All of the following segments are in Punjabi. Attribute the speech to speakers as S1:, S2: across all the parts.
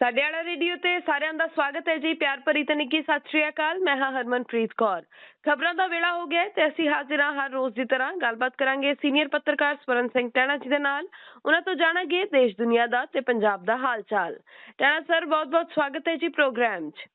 S1: ਸਾਡੇ ਵਾਲਾ ਰੇਡੀਓ ਤੇ ਸਾਰਿਆਂ ਦਾ ਸਵਾਗਤ ਹੈ ਜੀ, ਪਿਆਰ ਭਰੀ ਤੇ ਸਤਿ ਸ਼੍ਰੀ ਅਕਾਲ, ਮੈਂ ਹਾਂ ਹਰਮਨਪ੍ਰੀਤ ਕੌਰ। ਖਬਰਾਂ ਦਾ ਵੇਲਾ ਹੋ ਗਿਆ ਤੇ ਅਸੀਂ ਹਾਜ਼ਰ ਹਾਂ ਹਰ ਰੋਜ਼ ਦੀ ਤਰ੍ਹਾਂ, ਗੱਲਬਾਤ ਕਰਾਂਗੇ ਸੀਨੀਅਰ ਪੱਤਰਕਾਰ ਸਵਰਨ ਸਿੰਘ ਟੈਣਾ ਜੀ ਦੇ ਨਾਲ। ਉਹਨਾਂ ਤੋਂ ਜਾਣਾਂਗੇ ਦੇਸ਼ ਦੁਨੀਆ ਦਾ ਤੇ ਪੰਜਾਬ ਦਾ ਹਾਲ ਚਾਲ ਟੈਣਾ ਸਰ, ਬਹੁਤ-ਬਹੁਤ ਸਵਾਗਤ ਹੈ ਜੀ ਪ੍ਰੋਗਰਾਮ 'ਚ।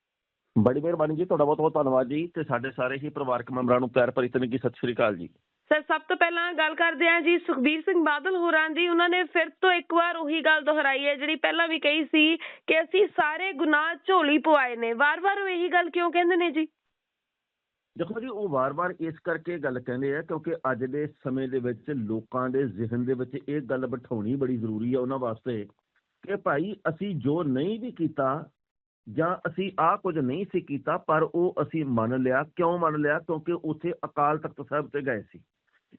S2: ਬੜੀ ਮਿਹਰਬਾਨੀ ਜੀ, ਤੁਹਾਡਾ ਬਹੁਤ ਬਹੁਤ ਧੰਨਵਾਦ ਜੀ ਤੇ ਸਾਡੇ ਸਾਰੇ ਹੀ ਪਰਿਵਾਰਕ ਮੈਂਬਰਾਂ ਨੂੰ ਪਿਆਰ ਭਰੀ ਤਨਕੀ ਸਤਿ ਸ਼੍ਰੀ ਅਕਾਲ ਜੀ।
S1: ਸਰ, ਸਭ ਤੋਂ ਪਹਿਲਾਂ ਗੱਲ ਕਰਦੇ ਹਾਂ ਜੀ ਸੁਖਬੀਰ ਸਿੰਘ ਬਾਦਲ ਹੋਰਾਂ ਦੀ। ਉਹਨਾਂ ਨੇ ਫਿਰ ਤੋਂ ਇੱਕ ਵਾਰ ਉਹੀ ਗੱਲ ਦੁਹਰਾਈ ਹੈ, ਜਿਹੜੀ ਪਹਿਲਾਂ ਵੀ ਕਹੀ ਸੀ ਕਿ ਅਸੀਂ ਸਾਰੇ ਗੁਨਾਹ ਝੋਲੀ ਪਵਾਏ ਨੇ। ਵਾਰ-ਵਾਰ ਉਹ ਇਹੀ ਗੱਲ ਕਿਉਂ ਕਹਿੰਦੇ ਨੇ ਜੀ?
S2: ਦੇਖੋ ਜੀ, ਉਹ ਵਾਰ-ਵਾਰ ਇਸ ਕਰਕੇ ਗੱਲ ਕਹਿੰਦੇ ਆ ਕਿਉਂਕਿ ਅੱਜ ਦੇ ਸਮੇਂ ਦੇ ਵਿੱਚ ਲੋਕਾਂ ਦੇ ਜ਼ਿਹਨ ਦੇ ਵਿੱਚ ਇਹ ਗੱਲ ਬਿਠਾਉਣੀ ਬੜੀ ਜ਼ਰੂਰੀ ਹੈ ਉਹਨਾਂ ਵਾਸਤੇ ਕਿ ਭਾਈ ਅਸੀਂ ਜੋ ਨਹੀਂ ਵੀ ਕੀਤਾ ਜਾਂ ਅਸੀਂ ਆਹ ਕੁਝ ਨਹੀਂ ਸੀ ਕੀਤਾ, ਪਰ ਉਹ ਅਸੀਂ ਮੰਨ ਲਿਆ। ਕਿਉਂ ਮੰਨ ਲਿਆ? ਕਿਉਂਕਿ ਉੱਥੇ ਅਕਾਲ ਤਖਤ ਸਾਹਿਬ ਤੇ ਗਏ ਸੀ।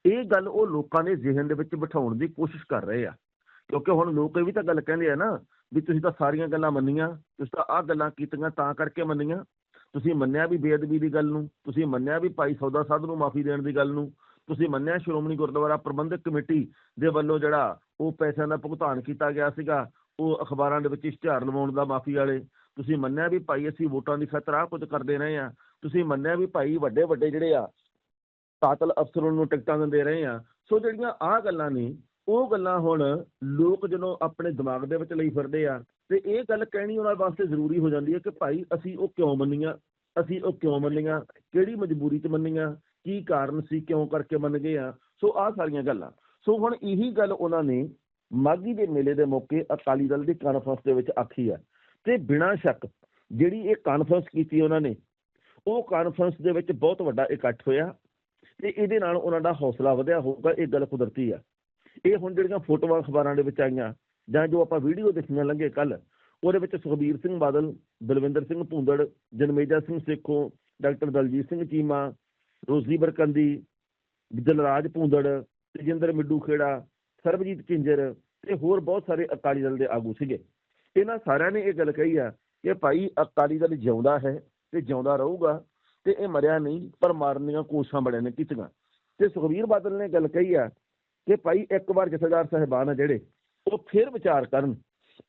S2: ਇਹ ਗੱਲ ਉਹ ਲੋਕਾਂ ਦੇ ਜ਼ਿਹਨ ਦੇ ਵਿੱਚ ਬਿਠਾਉਣ ਦੀ ਕੋਸ਼ਿਸ਼ ਕਰ ਰਹੇ ਆ। ਕਿਉਂਕਿ ਹੁਣ ਲੋਕ ਇਹ ਵੀ ਤਾਂ ਗੱਲ ਕਹਿੰਦੇ ਆ ਨਾ ਵੀ ਤੁਸੀਂ ਤਾਂ ਸਾਰੀਆਂ ਗੱਲਾਂ ਮੰਨੀਆਂ, ਤੁਸੀਂ ਤਾਂ ਆਹ ਗੱਲਾਂ ਕੀਤੀਆਂ ਤਾਂ ਕਰਕੇ ਮੰਨੀਆਂ। ਤੁਸੀਂ ਮੰਨਿਆ ਵੀ ਬੇਅਦਬੀ ਦੀ ਗੱਲ ਨੂੰ, ਤੁਸੀਂ ਮੰਨਿਆ ਵੀ ਭਾਈ ਸੌਦਾ ਸਾਧ ਨੂੰ ਮਾਫੀ ਦੇਣ ਦੀ ਗੱਲ ਨੂੰ, ਤੁਸੀਂ ਮੰਨਿਆ ਸ਼੍ਰੋਮਣੀ ਗੁਰਦੁਆਰਾ ਪ੍ਰਬੰਧਕ ਕਮੇਟੀ ਦੇ ਵੱਲੋਂ ਜਿਹੜਾ ਉਹ ਪੈਸਿਆਂ ਦਾ ਭੁਗਤਾਨ ਕੀਤਾ ਗਿਆ ਸੀਗਾ, ਉਹ ਅਖਬਾਰਾਂ ਦੇ ਵਿੱਚ ਇਸ਼ਤਿਹਾਰ ਲਵਾਉਣ ਦਾ ਮਾਫੀ ਵਾਲੇ। ਤੁਸੀਂ ਮੰਨਿਆ ਵੀ ਭਾਈ ਅਸੀਂ ਵੋਟਾਂ ਦੀ ਖਾਤਰ ਆਹ ਕੁਝ ਕਰਦੇ ਰਹੇ ਆ। ਤੁਸੀਂ ਮੰਨਿਆ ਵੀ ਭਾਈ ਵੱਡੇ ਵੱਡੇ ਜਿਹੜੇ ਆ ਕਾਤਲ ਅਫਸਰਾਂ ਨੂੰ ਟਿਕਟਾਂ ਦਿੰਦੇ ਰਹੇ ਆ ਸੋ ਜਿਹੜੀਆਂ ਆਹ ਗੱਲਾਂ ਨੇ, ਉਹ ਗੱਲਾਂ ਹੁਣ ਲੋਕ ਜਦੋਂ ਆਪਣੇ ਦਿਮਾਗ ਦੇ ਵਿੱਚ ਲਈ ਫਿਰਦੇ ਆ, ਤੇ ਇਹ ਗੱਲ ਕਹਿਣੀ ਉਹਨਾਂ ਵਾਸਤੇ ਜ਼ਰੂਰੀ ਹੋ ਜਾਂਦੀ ਹੈ ਕਿ ਭਾਈ ਅਸੀਂ ਉਹ ਕਿਉਂ ਮੰਨੀਆਂ? ਅਸੀਂ ਉਹ ਕਿਉਂ ਮੰਨੀਆਂ? ਕਿਹੜੀ ਮਜਬੂਰੀ 'ਚ ਮੰਨੀਆਂ? ਕੀ ਕਾਰਨ ਸੀ? ਕਿਉਂ ਕਰਕੇ ਮੰਨ ਗਏ ਆ? ਸੋ ਆਹ ਸਾਰੀਆਂ ਗੱਲਾਂ। ਸੋ ਹੁਣ ਇਹੀ ਗੱਲ ਉਹਨਾਂ ਨੇ ਮਾਗੀ ਦੇ ਮੇਲੇ ਦੇ ਮੌਕੇ ਅਕਾਲੀ ਦਲ ਦੀ ਕਾਨਫਰੰਸ ਦੇ ਵਿੱਚ ਆਖੀ ਆ। ਤੇ ਬਿਨਾਂ ਸ਼ੱਕ ਜਿਹੜੀ ਇਹ ਕਾਨਫਰੰਸ ਕੀਤੀ ਉਹਨਾਂ ਨੇ, ਉਹ ਕਾਨਫਰੰਸ ਦੇ ਵਿੱਚ ਬਹੁਤ ਵੱਡਾ ਇਕੱਠ ਹੋਇਆ। ਤੇ ਇਹਦੇ ਨਾਲ ਉਹਨਾਂ ਦਾ ਹੌਸਲਾ ਵਧਿਆ ਹੋਊਗਾ, ਇਹ ਗੱਲ ਕੁਦਰਤੀ ਆ। ਇਹ ਹੁਣ ਜਿਹੜੀਆਂ ਫੋਟੋਆਂ ਅਖਬਾਰਾਂ ਦੇ ਵਿੱਚ ਆਈਆਂ, ਜਾਂ ਜੋ ਆਪਾਂ ਵੀਡੀਓ ਦੇਖੀਆਂ ਲੰਘੇ ਕੱਲ ਉਹਦੇ ਵਿੱਚ ਸੁਖਬੀਰ ਸਿੰਘ ਬਾਦਲ, ਬਲਵਿੰਦਰ ਸਿੰਘ ਭੁੰਦੜ, ਜਨਮੇਜਾ ਸਿੰਘ ਸੇਖੋਂ, ਡਾਕਟਰ ਦਲਜੀਤ ਸਿੰਘ ਚੀਮਾ, ਰੋਜ਼ੀ ਬਰਕੰਦੀ ਦਿਲਰਾਜ ਭੁੰਦੜ, ਤੇਜਿੰਦਰ ਮਿੱਡੂ ਖੇੜਾ, ਸਰਬਜੀਤ ਕਿੰਜਰ ਤੇ ਹੋਰ ਬਹੁਤ ਸਾਰੇ ਅਕਾਲੀ ਦਲ ਦੇ ਆਗੂ ਸੀਗੇ। ਇਹਨਾਂ ਸਾਰਿਆਂ ਨੇ ਇਹ ਗੱਲ ਕਹੀ ਆ ਕਿ ਭਾਈ ਅਕਾਲੀ ਦਲ ਜਿਉਂਦਾ ਹੈ ਤੇ ਜਿਉਂਦਾ ਰਹੂਗਾ। ਤੇ ਇਹ ਮਰਿਆ ਨਹੀਂ, ਪਰ ਮਾਰਨ ਦੀਆਂ ਕੋਸ਼ਿਸ਼ਾਂ ਬੜਿਆਂ ਨੇ, ਕੀਤੀਆਂ। ਤੇ ਸੁਖਬੀਰ ਬਾਦਲ ਨੇ ਗੱਲ ਕਹੀ ਆ ਕਿ ਭਾਈ ਇੱਕ ਵਾਰ ਜਥੇਦਾਰ ਸਾਹਿਬਾਨ ਆ ਜਿਹੜੇ, ਉਹ ਫਿਰ ਵਿਚਾਰ ਕਰਨ।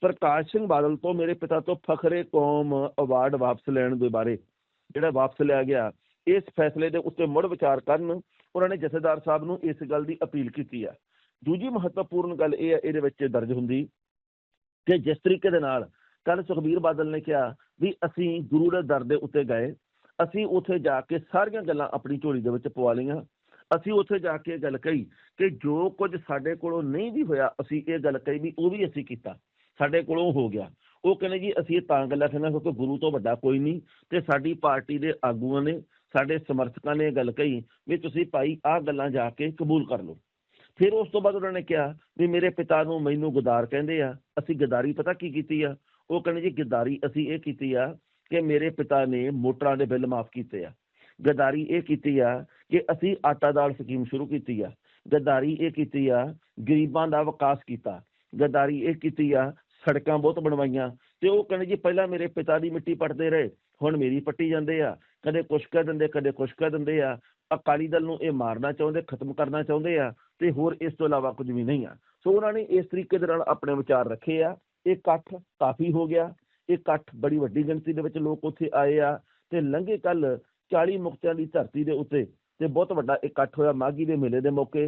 S2: ਪ੍ਰਕਾਸ਼ ਸਿੰਘ ਬਾਦਲ ਤੋਂ ਮੇਰੇ ਪਿਤਾ ਤੋਂ ਫਖਰੇ ਕੌਮ ਅਵਾਰਡ ਵਾਪਸ ਲੈਣ ਦੇ ਬਾਰੇ, ਜਿਹੜਾ ਵਾਪਸ ਲਿਆ ਗਿਆ, ਇਸ ਫੈਸਲੇ ਦੇ ਉੱਤੇ ਮੁੜ ਵਿਚਾਰ ਕਰਨ, ਉਹਨਾਂ ਨੇ ਜਥੇਦਾਰ ਸਾਹਿਬ ਨੂੰ ਇਸ ਗੱਲ ਦੀ ਅਪੀਲ ਕੀਤੀ ਆ। ਦੂਜੀ ਮਹੱਤਵਪੂਰਨ ਗੱਲ ਇਹ ਹੈ ਇਹਦੇ ਵਿੱਚ ਦਰਜ ਹੁੰਦੀ ਕਿ ਜਿਸ ਤਰੀਕੇ ਦੇ ਨਾਲ ਕੱਲ ਸੁਖਬੀਰ ਬਾਦਲ ਨੇ ਕਿਹਾ ਵੀ ਅਸੀਂ ਗੁਰੂ ਦੇ ਦਰ ਦੇ ਉੱਤੇ ਗਏ ਅਸੀਂ ਉੱਥੇ ਜਾ ਕੇ ਸਾਰੀਆਂ ਗੱਲਾਂ ਆਪਣੀ ਝੋਲੀ ਦੇ ਵਿੱਚ ਪਵਾ ਲਈਆਂ। ਅਸੀਂ ਉੱਥੇ ਜਾ ਕੇ ਇਹ ਗੱਲ ਕਹੀ ਕਿ ਜੋ ਕੁਝ ਸਾਡੇ ਕੋਲੋਂ ਨਹੀਂ ਵੀ ਹੋਇਆ, ਅਸੀਂ ਇਹ ਗੱਲ ਕਹੀ ਵੀ ਉਹ ਵੀ ਅਸੀਂ ਕੀਤਾ। ਸਾਡੇ ਕੋਲੋਂ ਹੋ ਗਿਆ। ਉਹ ਕਹਿੰਦੇ ਜੀ, ਅਸੀਂ ਇਹ ਤਾਂ ਗੱਲਾਂ ਕਹਿੰਦੇ ਕਿਉਂਕਿ ਗੁਰੂ ਤੋਂ ਵੱਡਾ ਕੋਈ ਨਹੀਂ ਤੇ ਸਾਡੀ ਪਾਰਟੀ ਦੇ ਆਗੂਆਂ ਨੇ, ਸਾਡੇ ਸਮਰਥਕਾਂ ਨੇ ਇਹ ਗੱਲ ਕਹੀ ਵੀ ਤੁਸੀਂ ਭਾਈ ਆਹ ਗੱਲਾਂ ਜਾ ਕੇ ਕਬੂਲ ਕਰ ਲਓ। ਫਿਰ ਉਸ ਤੋਂ ਬਾਅਦ ਉਹਨਾਂ ਨੇ ਕਿਹਾ ਵੀ ਮੇਰੇ ਪਿਤਾ ਨੂੰ ਮੈਨੂੰ ਗਦਾਰ ਕਹਿੰਦੇ ਆ। ਅਸੀਂ ਗਦਾਰੀ ਪਤਾ ਕੀ ਕੀਤੀ ਆ? ਉਹ ਕਹਿੰਦੇ ਜੀ, ਗਦਾਰੀ ਅਸੀਂ ਇਹ ਕੀਤੀ ਆ ਕਿ ਮੇਰੇ ਪਿਤਾ ਨੇ ਮੋਟਰਾਂ ਦੇ ਬਿੱਲ ਮਾਫ ਕੀਤੇ ਆ। ਗਦਾਰੀ ਇਹ ਕੀਤੀ ਆ ਕਿ ਅਸੀਂ ਆਟਾ ਦਾਲ ਸਕੀਮ ਸ਼ੁਰੂ ਕੀਤੀ ਆ। ਗਦਾਰੀ ਇਹ ਕੀਤੀ ਆ, ਗਰੀਬਾਂ ਦਾ ਵਿਕਾਸ ਕੀਤਾ। ਗਦਾਰੀ ਇਹ ਕੀਤੀ ਆ, ਸੜਕਾਂ ਬਹੁਤ ਬਣਵਾਈਆਂ। ਤੇ ਉਹ ਕਹਿੰਦੇ ਜੀ ਪਹਿਲਾਂ ਮੇਰੇ ਪਿਤਾ ਦੀ ਮਿੱਟੀ ਪੱਟਦੇ ਰਹੇ, ਹੁਣ ਮੇਰੀ ਪੱਟੀ ਜਾਂਦੇ ਆ। ਕਦੇ ਕੁਛ ਕਹਿ ਦਿੰਦੇ, ਕਦੇ ਕੁਛ ਕਹਿ ਦਿੰਦੇ ਆ। ਅਕਾਲੀ ਦਲ ਨੂੰ ਇਹ ਮਾਰਨਾ ਚਾਹੁੰਦੇ, ਖਤਮ ਕਰਨਾ ਚਾਹੁੰਦੇ ਆ ਤੇ ਹੋਰ ਇਸ ਤੋਂ ਇਲਾਵਾ ਕੁਝ ਵੀ ਨਹੀਂ ਆ। ਸੋ ਉਹਨਾਂ ਨੇ ਇਸ ਤਰੀਕੇ ਦੇ ਨਾਲ ਆਪਣੇ ਵਿਚਾਰ ਰੱਖੇ ਆ। ਇਹ ਇਕੱਠ ਕਾਫੀ ਹੋ ਗਿਆ। ਇਕੱਠ ਬੜੀ ਵੱਡੀ ਗਿਣਤੀ ਦੇ ਵਿੱਚ ਲੋਕ ਉੱਥੇ ਆਏ ਆ ਤੇ ਲੰਘੇ ਕੱਲ 40 ਮੁਕਤਿਆਂ ਦੀ ਧਰਤੀ ਦੇ ਉੱਤੇ ਤੇ ਬਹੁਤ ਵੱਡਾ ਇਕੱਠ ਹੋਇਆ ਮਾਗੀ ਦੇ ਮੇਲੇ ਦੇ ਮੌਕੇ।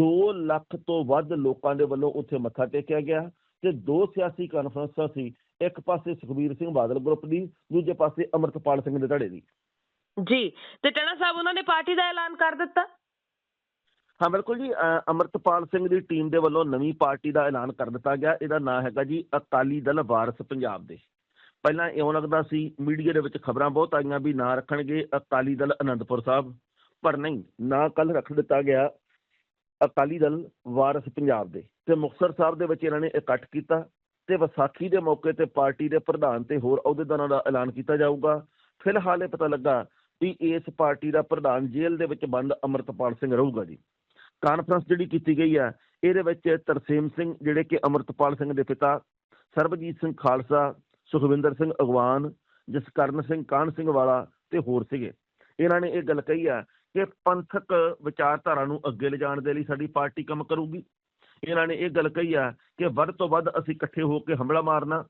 S2: 2 ਲੱਖ ਤੋਂ ਵੱਧ ਲੋਕਾਂ ਦੇ ਵੱਲੋਂ ਉੱਥੇ ਮੱਥਾ ਟੇਕਿਆ ਗਿਆ ਤੇ ਦੋ ਸਿਆਸੀ ਕਾਨਫਰੰਸਾਂ ਸੀ ਇੱਕ ਪਾਸੇ ਸੁਖਬੀਰ ਸਿੰਘ ਬਾਦਲ ਗਰੁੱਪ ਦੀ ਦੂਜੇ ਪਾਸੇ ਅਮਰਤਪਾਲ ਸਿੰਘ ਦੇ ਧੜੇ ਦੀ।
S1: ਜੀ ਤੇ ਟੈਣਾ ਸਾਹਿਬ ਉਹਨਾਂ ਨੇ ਪਾਰਟੀ ਦਾ ਐਲਾਨ ਕਰ ਦਿੱਤਾ?
S2: ਹਾਂ ਬਿਲਕੁਲ ਜੀ ਅਮਰਤਪਾਲ ਸਿੰਘ ਦੀ ਟੀਮ ਦੇ ਵੱਲੋਂ ਨਵੀਂ ਪਾਰਟੀ ਦਾ ਐਲਾਨ ਕਰ ਦਿੱਤਾ ਗਿਆ। ਇਹਦਾ ਨਾਮ ਹੈਗਾ ਜੀ ਅਕਾਲੀ ਦਲ ਵਾਰਸ ਪੰਜਾਬ ਦੇ। ਪਹਿਲਾਂ ਇਉਂ ਲੱਗਦਾ ਸੀ, ਮੀਡੀਆ ਦੇ ਵਿੱਚ ਖਬਰਾਂ ਬਹੁਤ ਆਈਆਂ ਵੀ ਨਾਂ ਰੱਖਣਗੇ ਅਕਾਲੀ ਦਲ ਅਨੰਦਪੁਰ ਸਾਹਿਬ। ਪਰ ਨਹੀਂ, ਨਾਂ ਕੱਲ ਰੱਖ ਦਿੱਤਾ ਗਿਆ ਅਕਾਲੀ ਦਲ ਵਾਰਸ ਪੰਜਾਬ ਦੇ। ਤੇ ਮੁਕਤਸਰ ਸਾਹਿਬ ਦੇ ਵਿੱਚ ਇਹਨਾਂ ਨੇ ਇਕੱਠ ਕੀਤਾ ਤੇ ਵਿਸਾਖੀ ਦੇ ਮੌਕੇ ਤੇ ਪਾਰਟੀ ਦੇ ਪ੍ਰਧਾਨ ਤੇ ਹੋਰ ਅਹੁਦੇਦਾਰਾਂ ਦਾ ਐਲਾਨ ਕੀਤਾ ਜਾਊਗਾ। ਫਿਲਹਾਲ ਇਹ ਪਤਾ ਲੱਗਾ ਵੀ ਇਸ ਪਾਰਟੀ ਦਾ ਪ੍ਰਧਾਨ ਜੇਲ੍ਹ ਦੇ ਵਿੱਚ ਬੰਦ ਅਮਰਤਪਾਲ ਸਿੰਘ ਰਹੂਗਾ ਜੀ। ਕਾਨਫਰੰਸ ਜਿਹੜੀ ਕੀਤੀ ਗਈ ਹੈ, ਇਹਦੇ ਵਿੱਚ ਤਰਸੇਮ ਸਿੰਘ, ਜਿਹੜੇ ਕਿ ਅਮਰਤਪਾਲ ਸਿੰਘ ਦੇ ਪਿਤਾ, ਸਰਬਜੀਤ ਸਿੰਘ ਖਾਲਸਾ ਸੁਖਵਿੰਦਰ ਸਿੰਘ ਅਗਵਾਨ, ਜਸਕਰਨ ਸਿੰਘ ਕਾਹਨ ਸਿੰਘ ਵਾਲਾ ਤੇ ਹੋਰ ਸੀਗੇ। ਇਹਨਾਂ ਨੇ ਇਹ ਗੱਲ ਕਹੀ ਆ ਕਿ ਪੰਥਕ ਵਿਚਾਰਧਾਰਾ ਨੂੰ ਅੱਗੇ ਲਿਜਾਣ ਦੇ ਲਈ ਸਾਡੀ ਪਾਰਟੀ ਕੰਮ ਕਰੂਗੀ। ਇਹਨਾਂ ਨੇ ਇਹ ਗੱਲ ਕਹੀ ਆ ਕਿ ਵੱਧ ਤੋਂ ਵੱਧ ਅਸੀਂ ਇਕੱਠੇ ਹੋ ਕੇ ਹਮਲਾ ਮਾਰਨਾ,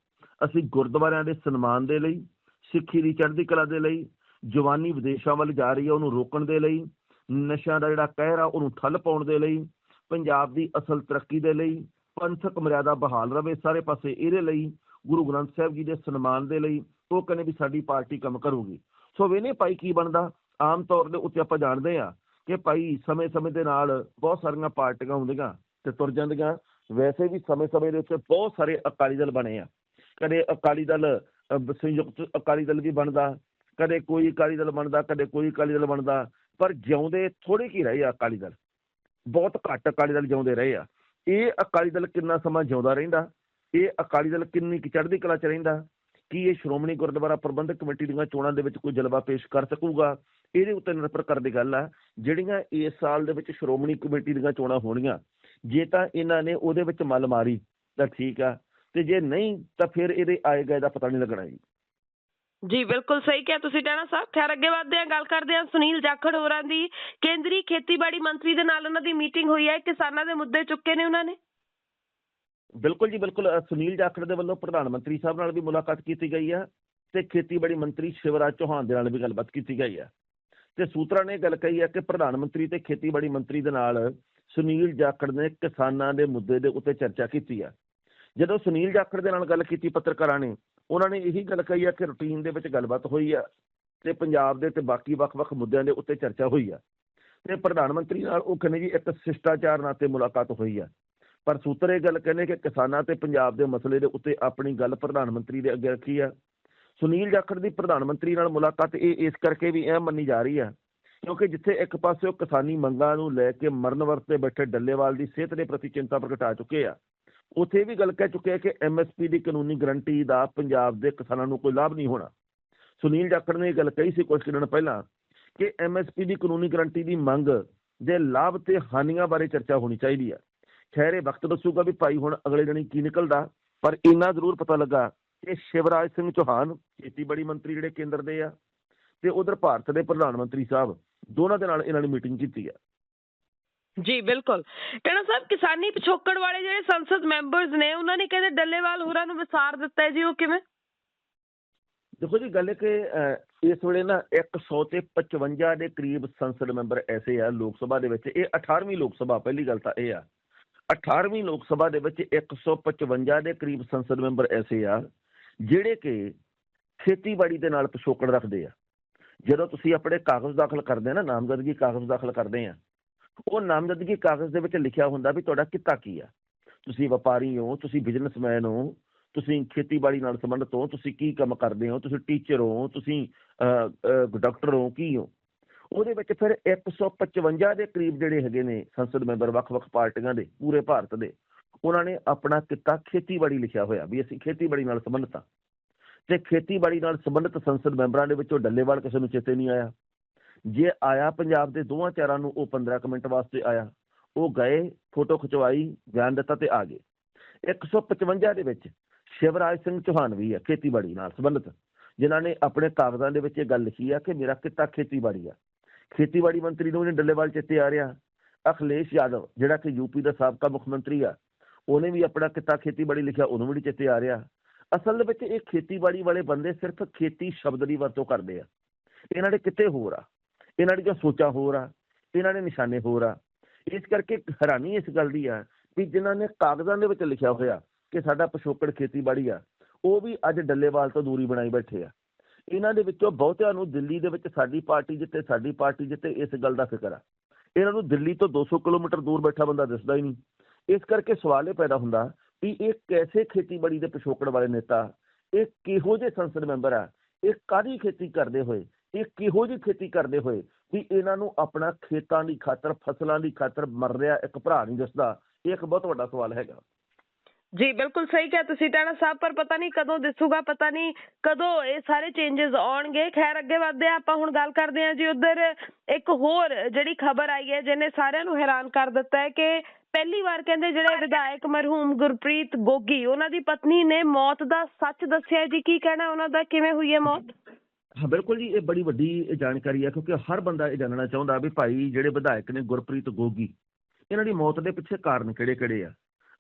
S2: ਅਸੀਂ ਗੁਰਦੁਆਰਿਆਂ ਦੇ ਸਨਮਾਨ ਦੇ ਲਈ, ਸਿੱਖੀ ਦੀ ਚੜ੍ਹਦੀ ਕਲਾ ਦੇ ਲਈ, ਜਵਾਨੀ ਵਿਦੇਸ਼ਾਂ ਵੱਲ ਜਾ ਰਹੀ ਹੈ ਉਹਨੂੰ ਰੋਕਣ ਦੇ ਲਈ, ਨਸ਼ਿਆਂ ਦਾ ਜਿਹੜਾ ਕਹਿਰ ਆ ਉਹਨੂੰ ਠੱਲ ਪਾਉਣ ਦੇ ਲਈ, ਪੰਜਾਬ ਦੀ ਅਸਲ ਤਰੱਕੀ ਦੇ ਲਈ, ਪੰਥਕ ਮਰਿਆਦਾ ਬਹਾਲ ਰਵੇ ਸਾਰੇ ਪਾਸੇ, ਇਹਦੇ ਲਈ ਗੁਰੂ ਗ੍ਰੰਥ ਸਾਹਿਬ ਜੀ ਦੇ ਸਨਮਾਨ ਦੇ ਲਈ ਉਹ ਕਹਿੰਦੇ ਵੀ ਸਾਡੀ ਪਾਰਟੀ ਕੰਮ ਕਰੂਗੀ। ਸੋ ਵੇਨੇ ਭਾਈ ਕੀ ਬਣਦਾ? ਆਮ ਤੌਰ ਦੇ ਉੱਤੇ ਆਪਾਂ ਜਾਣਦੇ ਆ ਕਿ ਭਾਈ ਸਮੇਂ-ਸਮੇਂ ਦੇ ਨਾਲ ਬਹੁਤ ਸਾਰੀਆਂ ਪਾਰਟੀਆਂ ਹੁੰਦੀਆਂ ਤੇ ਤੁਰ ਜਾਂਦੀਆਂ। ਵੈਸੇ ਵੀ ਸਮੇਂ-ਸਮੇਂ ਦੇ ਉੱਤੇ ਬਹੁਤ ਸਾਰੇ ਅਕਾਲੀ ਦਲ ਬਣੇ ਆ। ਕਦੇ ਅਕਾਲੀ ਦਲ ਸੰਯੁਕਤ ਅਕਾਲੀ ਦਲ ਵੀ ਬਣਦਾ, ਕਦੇ ਕੋਈ ਅਕਾਲੀ ਦਲ ਬਣਦਾ, ਕਦੇ ਕੋਈ ਅਕਾਲੀ ਦਲ ਬਣਦਾ, ਪਰ ਜਿਉਂਦੇ ਥੋੜੇ ਕੀ ਰਹੇ ਆ ਅਕਾਲੀ ਦਲ। ਬਹੁਤ ਘੱਟ ਅਕਾਲੀ ਦਲ ਜਿਉਂਦੇ ਰਹੇ ਆ। ਇਹ ਅਕਾਲੀ ਦਲ ਕਿੰਨਾ ਸਮਾਂ ਜਿਉਂਦਾ ਰਹਿੰਦਾ? ਇਹ ਅਕਾਲੀ ਦਲ ਕਿੰਨੀ ਕੁ ਚੜ੍ਹਦੀ ਕਲਾ ਚ ਰਹਿੰਦਾ? ਕੀ ਇਹ ਸ਼੍ਰੋਮਣੀ ਗੁਰਦੁਆਰਾ ਪ੍ਰਬੰਧਕ ਕਮੇਟੀ ਦੀਆਂ ਚੋਣਾਂ ਦੇ ਵਿੱਚ ਕੋਈ ਜਲਵਾ ਪੇਸ਼ ਕਰ ਸਕੂਗਾ? ਇਹਦੇ ਉੱਤੇ ਨਿਰਭਰ ਕਰਦੀ ਗੱਲ ਆ, ਜਿਹੜੀਆਂ ਇਸ ਸਾਲ ਦੇ ਵਿੱਚ ਸ਼੍ਰੋਮਣੀ ਕਮੇਟੀ ਦੀਆਂ ਚੋਣਾਂ ਹੋਣੀਆਂ, ਜੇ ਤਾਂ ਇਹਨਾਂ ਨੇ ਉਹਦੇ ਵਿੱਚ ਮੱਲ ਮਾਰੀ, ਤਾਂ ਠੀਕ ਆ, ਤੇ ਜੇ ਨਹੀਂ, ਤਾਂ ਫਿਰ ਇਹਦੇ ਆਏ ਗਏ ਦਾ ਪਤਾ ਨਹੀਂ ਲੱਗਣਾ ਜੀ।
S1: ਜੀ, ਬਿਲਕੁਲ ਸਹੀ ਕਿਹਾ ਤੁਸੀਂ ਟੈਣਾ ਸਾਹਿਬ। ਖੈਰ, ਅੱਗੇ ਵਧਦੇ ਹਾਂ, ਗੱਲ ਕਰਦੇ ਹਾਂ ਸੁਨੀਲ ਜਾਖੜ ਹੋਰਾਂ ਦੀ। ਕੇਂਦਰੀ ਖੇਤੀਬਾੜੀ ਮੰਤਰੀ ਦੇ ਨਾਲ ਉਹਨਾਂ ਦੀ ਮੀਟਿੰਗ ਹੋਈ ਹੈ, ਕਿਸਾਨਾਂ ਦੇ ਮੁੱਦੇ ਚੁੱਕੇ ਨੇ ਉਹਨਾਂ ਨੇ।
S2: ਬਿਲਕੁਲ ਜੀ, ਬਿਲਕੁਲ ਸੁਨੀਲ ਜਾਖੜ ਦੇ ਵੱਲੋਂ ਪ੍ਰਧਾਨ ਮੰਤਰੀ ਸਾਹਿਬ ਨਾਲ ਵੀ ਮੁਲਾਕਾਤ ਕੀਤੀ ਗਈ ਆ ਤੇ ਖੇਤੀਬਾੜੀ ਮੰਤਰੀ ਸ਼ਿਵਰਾਜ ਚੌਹਾਨ ਦੇ ਨਾਲ ਵੀ ਗੱਲਬਾਤ ਕੀਤੀ ਗਈ ਆ ਤੇ ਸੂਤਰਾਂ ਨੇ ਇਹ ਗੱਲ ਕਹੀ ਹੈ ਕਿ ਪ੍ਰਧਾਨ ਮੰਤਰੀ ਤੇ ਖੇਤੀਬਾੜੀ ਮੰਤਰੀ ਦੇ ਨਾਲ ਸੁਨੀਲ ਜਾਖੜ ਨੇ ਕਿਸਾਨਾਂ ਦੇ ਮੁੱਦੇ ਦੇ ਉੱਤੇ ਚਰਚਾ ਕੀਤੀ ਆ ਜਦੋਂ ਸੁਨੀਲ ਜਾਖੜ ਦੇ ਨਾਲ ਗੱਲ ਕੀਤੀ ਪੱਤਰਕਾਰਾਂ ਨੇ, ਉਹਨਾਂ ਨੇ ਇਹੀ ਗੱਲ ਕਹੀ ਹੈ ਕਿ ਰੁਟੀਨ ਦੇ ਵਿੱਚ ਗੱਲਬਾਤ ਹੋਈ ਆ ਤੇ ਪੰਜਾਬ ਦੇ ਤੇ ਬਾਕੀ ਵੱਖ-ਵੱਖ ਮੁੱਦਿਆਂ ਦੇ ਉੱਤੇ ਚਰਚਾ ਹੋਈ ਆ ਤੇ ਪ੍ਰਧਾਨ ਮੰਤਰੀ ਨਾਲ ਉਹ ਕਹਿੰਦੇ ਜੀ ਇੱਕ ਸ਼ਿਸ਼ਟਾਚਾਰ ਨਾਤੇ ਮੁਲਾਕਾਤ ਹੋਈ ਆ ਪਰ ਸੂਤਰ ਇਹ ਗੱਲ ਕਹਿੰਦੇ ਕਿ ਕਿਸਾਨਾਂ ਤੇ ਪੰਜਾਬ ਦੇ ਮਸਲੇ ਦੇ ਉੱਤੇ ਆਪਣੀ ਗੱਲ ਪ੍ਰਧਾਨ ਮੰਤਰੀ ਦੇ ਅੱਗੇ ਰੱਖੀ ਆ। ਸੁਨੀਲ ਜਾਖੜ ਦੀ ਪ੍ਰਧਾਨ ਮੰਤਰੀ ਨਾਲ ਮੁਲਾਕਾਤ ਇਹ ਇਸ ਕਰਕੇ ਵੀ ਅਹਿਮ ਮੰਨੀ ਜਾ ਰਹੀ ਆ, ਕਿਉਂਕਿ ਜਿੱਥੇ ਇੱਕ ਪਾਸੇ ਉਹ ਕਿਸਾਨੀ ਮੰਗਾਂ ਨੂੰ ਲੈ ਕੇ ਮਰਨ ਵਰਤੇ ਬੈਠੇ ਡੱਲੇਵਾਲ ਦੀ ਸਿਹਤ ਦੇ ਪ੍ਰਤੀ ਚਿੰਤਾ ਪ੍ਰਗਟਾ ਚੁੱਕੇ ਆ। ਉੱਥੇ ਇਹ ਵੀ ਗੱਲ ਕਹਿ ਚੁੱਕੇ ਆ ਕਿ ਐਮਐਸਪੀ ਦੀ ਕਾਨੂੰਨੀ ਗਰੰਟੀ ਦਾ ਪੰਜਾਬ ਦੇ ਕਿਸਾਨਾਂ ਨੂੰ ਕੋਈ ਲਾਭ ਨਹੀਂ ਹੋਣਾ। ਸੁਨੀਲ ਜਾਖੜ ਨੇ ਇਹ ਗੱਲ ਕਹੀ ਸੀ ਕੁਝ ਦਿਨ ਪਹਿਲਾਂ ਕਿ ਐਮਐਸਪੀ ਦੀ ਕਾਨੂੰਨੀ ਗਰੰਟੀ ਦੀ ਮੰਗ ਦੇ ਲਾਭ ਤੇ ਹਾਨੀਆਂ ਬਾਰੇ ਚਰਚਾ ਹੋਣੀ ਚਾਹੀਦੀ ਆ। ਖੈਰ ਵਕਤ ਦੱਸੂਗਾ ਵੀ ਭਾਈ ਹੁਣ ਅਗਲੇ ਦਿਨ ਕੀ ਨਿਕਲਦਾ। ਪਰ ਇੰਨਾ ਜ਼ਰੂਰ ਪਤਾ ਲੱਗਾ ਕਿ ਸ਼ਿਵਰਾਜ ਸਿੰਘ ਚੌਹਾਨ ਖੇਤੀਬਾੜੀ ਮੰਤਰੀ ਜਿਹੜੇ ਕੇਂਦਰ ਦੇ ਆ ਤੇ ਉਧਰ ਭਾਰਤ ਦੇ ਪ੍ਰਧਾਨ ਮੰਤਰੀ ਸਾਹਿਬ ਦੋਨਾਂ ਦੇ ਨਾਲ ਇਹਨਾਂ ਨੇ ਮੀਟਿੰਗ ਕੀਤੀ ਆ।
S1: ਜੀ ਬਿਲਕੁਲ। ਟੈਣਾ ਸਾਹਿਬ ਕਿਸਾਨੀ ਪਿਛੋਕੜ ਵਾਲੇ ਜਿਹੜੇ ਸੰਸਦ ਮੈਂਬਰਸ ਨੇ ਉਹਨਾਂ ਨੇ ਕਹਿੰਦੇ ਡੱਲੇਵਾਲ ਹੋਰਾਂ ਨੂੰ ਵਿਸਾਰ ਦਿੱਤਾ ਹੈ ਜੀ ਉਹ ਕਿਵੇਂ?
S2: ਦੇਖੋ ਜੀ ਗੱਲ ਇਹ ਕਿ ਇਸ ਵੇਲੇ ਨਾ 100 ਤੇ 55 ਦੇ ਕਰੀਬ ਸੰਸਦ ਮੈਂਬਰ ਐਸੇ ਆ ਲੋਕ ਸਭਾ ਦੇ ਵਿੱਚ। ਇਹ 18ਵੀਂ ਲੋਕ ਸਭਾ ਪਹਿਲੀ ਗੱਲ ਤਾਂ ਇਹ ਆ। 18ਵੀਂ ਲੋਕ ਸਭਾ ਦੇ ਵਿੱਚ 155 ਦੇ ਕਰੀਬ ਸੰਸਦ ਮੈਂਬਰ ਐਸੇ ਆ, ਜਿਹੜੇ ਕਿ ਖੇਤੀਬਾੜੀ ਦੇ ਨਾਲ ਪਿਛੋਕੜ ਰੱਖਦੇ ਆ। ਜਦੋਂ ਤੁਸੀਂ ਆਪਣੇ ਕਾਗਜ਼ ਦਾਖਲ ਕਰਦੇ ਆ ਨਾ, ਨਾਮਜ਼ਦਗੀ ਕਾਗਜ਼ ਦਾਖਲ ਕਰਦੇ ਆ, ਉਹ ਨਾਮਜ਼ਦਗੀ ਕਾਗਜ਼ ਦੇ ਵਿੱਚ ਲਿਖਿਆ ਹੁੰਦਾ ਵੀ ਤੁਹਾਡਾ ਕਿੱਤਾ ਕੀ ਆ। ਤੁਸੀਂ ਵਪਾਰੀ ਹੋ, ਤੁਸੀਂ ਬਿਜ਼ਨਸਮੈਨ ਹੋ, ਤੁਸੀਂ ਖੇਤੀਬਾੜੀ ਨਾਲ ਸੰਬੰਧਿਤ ਹੋ, ਤੁਸੀਂ ਕੀ ਕੰਮ ਕਰਦੇ ਹੋ, ਤੁਸੀਂ ਟੀਚਰ ਹੋ, ਤੁਸੀਂ ਡਾਕਟਰ ਹੋ, ਕੀ ਹੋ। ਉਹਦੇ ਵਿੱਚ ਫਿਰ 155 ਦੇ ਕਰੀਬ ਜਿਹੜੇ ਹੈਗੇ ਨੇ ਸੰਸਦ ਮੈਂਬਰ ਵੱਖ-ਵੱਖ ਪਾਰਟੀਆਂ ਦੇ, ਪੂਰੇ ਭਾਰਤ ਦੇ, ਉਹਨਾਂ ਨੇ ਆਪਣਾ ਕਿੱਤਾ ਖੇਤੀਬਾੜੀ ਲਿਖਿਆ ਹੋਇਆ ਵੀ ਅਸੀਂ ਖੇਤੀਬਾੜੀ ਨਾਲ ਸੰਬੰਧਿਤ ਹਾਂ। ਤੇ ਖੇਤੀਬਾੜੀ ਨਾਲ ਸੰਬੰਧਿਤ ਸੰਸਦ ਮੈਂਬਰਾਂ ਦੇ ਵਿੱਚੋਂ ਡੱਲੇਵਾਲ ਕਿਸੇ ਨੂੰ ਚੇਤੇ ਨਹੀਂ ਆਇਆ। ਜੇ ਆਇਆ ਪੰਜਾਬ ਦੇ ਦੋਵਾਂ ਚਾਰਾਂ ਨੂੰ, ਉਹ 15 ਕੁ ਮਿੰਟ ਵਾਸਤੇ ਆਇਆ। ਉਹ ਗਏ, ਫੋਟੋ ਖਿਚਵਾਈ, ਬਿਆਨ ਦਿੱਤਾ ਤੇ ਆ ਗਏ। 155 ਦੇ ਵਿੱਚ ਸ਼ਿਵਰਾਜ ਸਿੰਘ ਚੌਹਾਨ ਵੀ ਹੈ ਖੇਤੀਬਾੜੀ ਨਾਲ ਸੰਬੰਧਿਤ, ਜਿਨ੍ਹਾਂ ਨੇ ਆਪਣੇ ਕਾਗਜ਼ਾਂ ਦੇ ਵਿੱਚ ਇਹ ਗੱਲ ਲਿਖੀ ਆ ਕਿ ਮੇਰਾ ਕਿੱਤਾ ਖੇਤੀਬਾੜੀ ਆ। ਖੇਤੀਬਾੜੀ ਮੰਤਰੀ ਨੂੰ ਵੀ ਡੱਲੇਵਾਲ ਚੇਤੇ ਆ ਰਿਹਾ। ਅਖਿਲੇਸ਼ ਯਾਦਵ, ਜਿਹੜਾ ਕਿ ਯੂਪੀ ਦਾ ਸਾਬਕਾ ਮੁੱਖ ਮੰਤਰੀ ਆ, ਉਹਨੇ ਵੀ ਆਪਣਾ ਕਿੱਤਾ ਖੇਤੀਬਾੜੀ ਲਿਖਿਆ, ਉਹਨੂੰ ਵੀ ਨੀ ਚੇਤੇ ਆ ਰਿਹਾ। ਅਸਲ ਦੇ ਵਿੱਚ ਇਹ ਖੇਤੀਬਾੜੀ ਵਾਲੇ ਬੰਦੇ ਸਿਰਫ ਖੇਤੀ ਸ਼ਬਦ ਦੀ ਵਰਤੋਂ ਕਰਦੇ ਆ। ਇਹਨਾਂ ਦੇ ਕਿਤੇ ਹੋਰ ਆ। ਇਹਨਾਂ ਦੀਆਂ ਸੋਚਾਂ ਹੋਰ ਆ। ਇਹਨਾਂ ਦੇ ਨਿਸ਼ਾਨੇ ਹੋਰ ਆ। ਇਸ ਕਰਕੇ ਹੈਰਾਨੀ ਇਸ ਗੱਲ ਦੀ ਆ ਵੀ ਜਿਨ੍ਹਾਂ ਨੇ ਕਾਗਜ਼ਾਂ ਦੇ ਵਿੱਚ ਲਿਖਿਆ ਹੋਇਆ ਕਿ ਸਾਡਾ ਪਿਛੋਕੜ ਖੇਤੀਬਾੜੀ ਆ, ਉਹ ਵੀ ਅੱਜ ਡੱਲੇਵਾਲ ਤੋਂ ਦੂਰੀ ਬਣਾਈ ਬੈਠੇ ਆ। ਇਹਨਾਂ ਦੇ ਵਿੱਚੋਂ ਬਹੁਤਿਆਂ ਨੂੰ ਦਿੱਲੀ ਦੇ ਵਿੱਚ ਸਾਡੀ ਪਾਰਟੀ ਜਿੱਤੇ ਸਾਡੀ ਪਾਰਟੀ ਜਿੱਤੇ ਇਸ ਗੱਲ ਦਾ ਫਿਕਰ ਆ। ਇਹਨਾਂ ਨੂੰ ਦਿੱਲੀ ਤੋਂ 200 ਕਿਲੋਮੀਟਰ ਦੂਰ ਬੈਠਾ ਬੰਦਾ ਦਿਸਦਾ ਹੀ ਨਹੀਂ। ਇਸ ਕਰਕੇ ਸਵਾਲ ਇਹ ਪੈਦਾ ਹੁੰਦਾ ਵੀ ਇਹ ਕੈਸੇ ਖੇਤੀਬਾੜੀ ਦੇ ਪਿਛੋਕੜ ਵਾਲੇ ਨੇਤਾ, ਇਹ ਕਿਹੋ ਜਿਹੇ ਸੰਸਦ ਮੈਂਬਰ ਆ, ਇਹ ਕਾਦੀ ਖੇਤੀ ਕਰਦੇ ਹੋਏ, ਇਹ ਕਿਹੋ ਜਿਹੀ ਖੇਤੀ ਕਰਦੇ ਹੋਏ ਵੀ ਇਹਨਾਂ ਨੂੰ ਆਪਣਾ ਖੇਤਾਂ ਦੀ ਖਾਤਰ, ਫਸਲਾਂ ਦੀ ਖਾਤਰ ਮਰ ਰਿਹਾ ਇੱਕ ਭਰਾ ਨਹੀਂ ਦਿਸਦਾ, ਇਹ ਇੱਕ ਬਹੁਤ ਵੱਡਾ ਸਵਾਲ ਹੈਗਾ।
S1: ਜੀ, ਬਿਲਕੁਲ ਸਹੀ ਕਿਹਾ ਤੁਸੀਂ ਟਾਣਾ ਸਾਹਿਬ, ਪਰ ਪਤਾ ਨਹੀਂ ਕਦੋਂ ਦਿਸੂਗਾ, ਪਤਾ ਨਹੀਂ ਕਦੋਂ ਇਹ ਸਾਰੇ ਚੇਂजेस ਆਉਣਗੇ। ਖੈਰ, ਅੱਗੇ ਵਧਦੇ ਹਾਂ, ਆਪਾਂ ਹੁਣ ਗੱਲ ਕਰਦੇ ਹਾਂ ਜੀ ਉਧਰ। ਇੱਕ ਹੋਰ ਜਿਹੜੀ ਖਬਰ ਆਈ ਹੈ, ਜਿਹਨੇ ਸਾਰਿਆਂ ਨੂੰ ਹੈਰਾਨ ਕਰ ਦਿੱਤਾ ਹੈ ਕਿ ਪਹਿਲੀ ਵਾਰ ਕਹਿੰਦੇ ਜਿਹੜੇ ਵਿਧਾਇਕ ਮਰਹੂਮ ਗੁਰਪ੍ਰੀਤ ਗੋਗੀ, ਉਹਨਾਂ ਦੀ ਪਤਨੀ ਨੇ ਮੌਤ ਦਾ ਸੱਚ ਦੱਸਿਆ ਜੀ। ਕੀ ਕਹਿਣਾ ਉਹਨਾਂ ਦਾ? ਕਿਵੇਂ ਹੋਈ ਹੈ ਮੌਤ?
S2: ਹਾਂ, ਬਿਲਕੁਲ ਜੀ, ਇਹ ਬੜੀ ਵੱਡੀ ਜਾਣਕਾਰੀ ਹੈ, ਕਿਉਂਕਿ ਹਰ ਬੰਦਾ ਇਹ ਜਾਣਨਾ ਚਾਹੁੰਦਾ ਵੀ ਭਾਈ ਜਿਹੜੇ ਵਿਧਾਇਕ ਨੇ ਗੁਰਪ੍ਰੀਤ ਗੋਗੀ, ਇਹਨਾਂ ਦੀ ਮੌਤ ਦੇ ਪਿੱਛੇ ਕਾਰਨ ਕਿਹੜੇ-ਕਿਹੜੇ ਆ?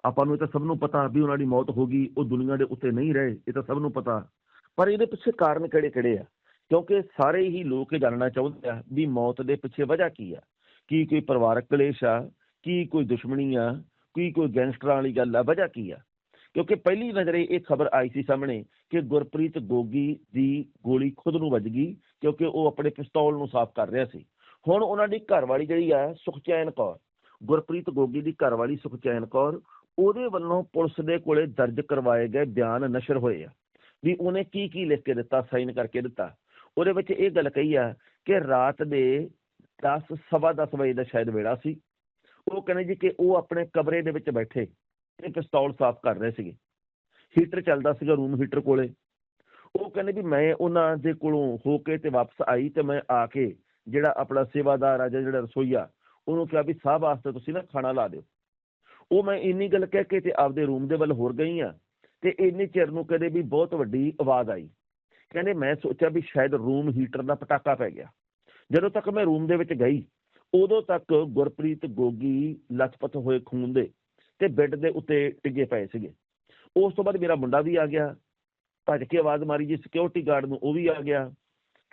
S2: ਆਪਾਂ ਨੂੰ ਇਹ ਤਾਂ ਸਭ ਨੂੰ ਪਤਾ ਵੀ ਉਹਨਾਂ ਦੀ ਮੌਤ ਹੋ ਗਈ, ਉਹ ਦੁਨੀਆ ਦੇ ਉੱਤੇ ਨਹੀਂ ਰਹੇ, ਇਹ ਤਾਂ ਸਭ ਨੂੰ ਪਤਾ। ਪਰ ਇਹਦੇ ਪਿੱਛੇ ਕਾਰਨ ਕਿਹੜੇ ਕਿਹੜੇ ਆ? ਕਿਉਂਕਿ ਸਾਰੇ ਹੀ ਲੋਕ ਇਹ ਜਾਣਨਾ ਚਾਹੁੰਦੇ ਆ ਵੀ ਮੌਤ ਦੇ ਪਿੱਛੇ ਵਜ੍ਹਾ ਕੀ ਆ? ਕੀ ਕੋਈ ਪਰਿਵਾਰਕ ਕਲੇਸ਼ ਆ? ਕੀ ਕੋਈ ਦੁਸ਼ਮਣੀ ਆ? ਕੀ ਕੋਈ ਗੈਂਗਸਟਰਾਂ ਵਾਲੀ ਗੱਲ ਆ? ਵਜ੍ਹਾ ਕੀ ਆ? ਕਿਉਂਕਿ ਪਹਿਲੀ ਨਜ਼ਰੇ ਇਹ ਖਬਰ ਆਈ ਸੀ ਸਾਹਮਣੇ ਕਿ ਗੁਰਪ੍ਰੀਤ ਗੋਗੀ ਦੀ ਗੋਲੀ ਖੁਦ ਨੂੰ ਵੱਜ ਗਈ, ਕਿਉਂਕਿ ਉਹ ਆਪਣੇ ਪਿਸਤੌਲ ਨੂੰ ਸਾਫ਼ ਕਰ ਰਿਹਾ ਸੀ। ਹੁਣ ਉਹਨਾਂ ਦੀ ਘਰਵਾਲੀ ਜਿਹੜੀ ਆ ਸੁਖਚੈਨ ਕੌਰ, ਗੁਰਪ੍ਰੀਤ ਗੋਗੀ ਦੀ ਘਰਵਾਲੀ ਸੁਖਚੈਨ ਕੌਰ ਉਹਦੇ ਵੱਲੋਂ ਪੁਲਿਸ ਦੇ ਕੋਲੇ ਦਰਜ ਕਰਵਾਏ ਗਏ ਬਿਆਨ ਨਸ਼ਰ ਹੋਏ ਆ। ਵੀ ਉਹਨੇ ਕੀ ਕੀ ਲਿਖ ਕੇ ਦਿੱਤਾ, ਸਾਈਨ ਕਰਕੇ ਦਿੱਤਾ। ਉਹਦੇ ਵਿੱਚ ਇਹ ਗੱਲ ਕਹੀ ਆ ਕਿ ਰਾਤ ਦੇ 10 ਸਵਾ 10 ਵਜੇ ਦਾ ਸ਼ਾਇਦ ਵੇੜਾ ਸੀ। ਉਹ ਕਹਿੰਦੇ ਜੀ ਕਿ ਉਹ ਆਪਣੇ ਕਮਰੇ ਦੇ ਵਿੱਚ ਬੈਠੇ ਤੇ ਪਿਸਤੌਲ ਸਾਫ਼ ਕਰ ਰਹੇ ਸੀਗੇ। ਹੀਟਰ ਚੱਲਦਾ ਸੀਗਾ ਰੂਮ ਹੀਟਰ ਕੋਲੇ। ਉਹ ਕਹਿੰਦੇ ਵੀ ਮੈਂ ਉਹਨਾਂ ਦੇ ਕੋਲੋਂ ਹੋ ਕੇ ਤੇ ਵਾਪਸ ਆਈ ਤੇ ਮੈਂ ਆ ਕੇ ਜਿਹੜਾ ਆਪਣਾ ਸੇਵਾਦਾਰ ਆ ਜਾਂ ਜਿਹੜਾ ਰਸੋਈਆ, ਉਹਨੂੰ ਕਿਹਾ ਵੀ ਸਾਹ ਵਾਸਤੇ ਤੁਸੀਂ ਨਾ ਖਾਣਾ ਲਾ ਦਿਓ। ਉਹ ਮੈਂ ਇੰਨੀ ਗੱਲ ਕਹਿ ਕੇ ਤੇ ਆਪਦੇ ਰੂਮ ਦੇ ਵੱਲ ਹੋਰ ਗਈ ਆ ਤੇ ਇੰਨੇ ਚਿਰ ਨੂੰ ਕਦੇ ਵੀ ਬਹੁਤ ਵੱਡੀ ਆਵਾਜ਼ ਆਈ। ਕਹਿੰਦੇ ਮੈਂ ਸੋਚਿਆ ਵੀ ਸ਼ਾਇਦ ਰੂਮ ਹੀਟਰ ਦਾ ਪਟਾਕਾ ਪੈ ਗਿਆ। ਜਦੋਂ ਤੱਕ ਮੈਂ ਰੂਮ ਦੇ ਵਿੱਚ ਗਈ, ਉਦੋਂ ਤੱਕ ਗੁਰਪ੍ਰੀਤ, ਗੋਗੀ ਲਥਪਥ ਹੋਏ ਖੂਨ ਦੇ ਤੇ ਬੈੱਡ ਦੇ ਉੱਤੇ ਟਿੱਗੇ ਪਏ ਸੀਗੇ। ਉਸ ਤੋਂ ਬਾਅਦ ਮੇਰਾ ਮੁੰਡਾ ਵੀ ਆ ਗਿਆ। ਭੱਜ ਕੇ ਆਵਾਜ਼ ਮਾਰੀ ਜੀ ਸਿਕਿਉਰਿਟੀ ਗਾਰਡ ਨੂੰ, ਉਹ ਵੀ ਆ ਗਿਆ।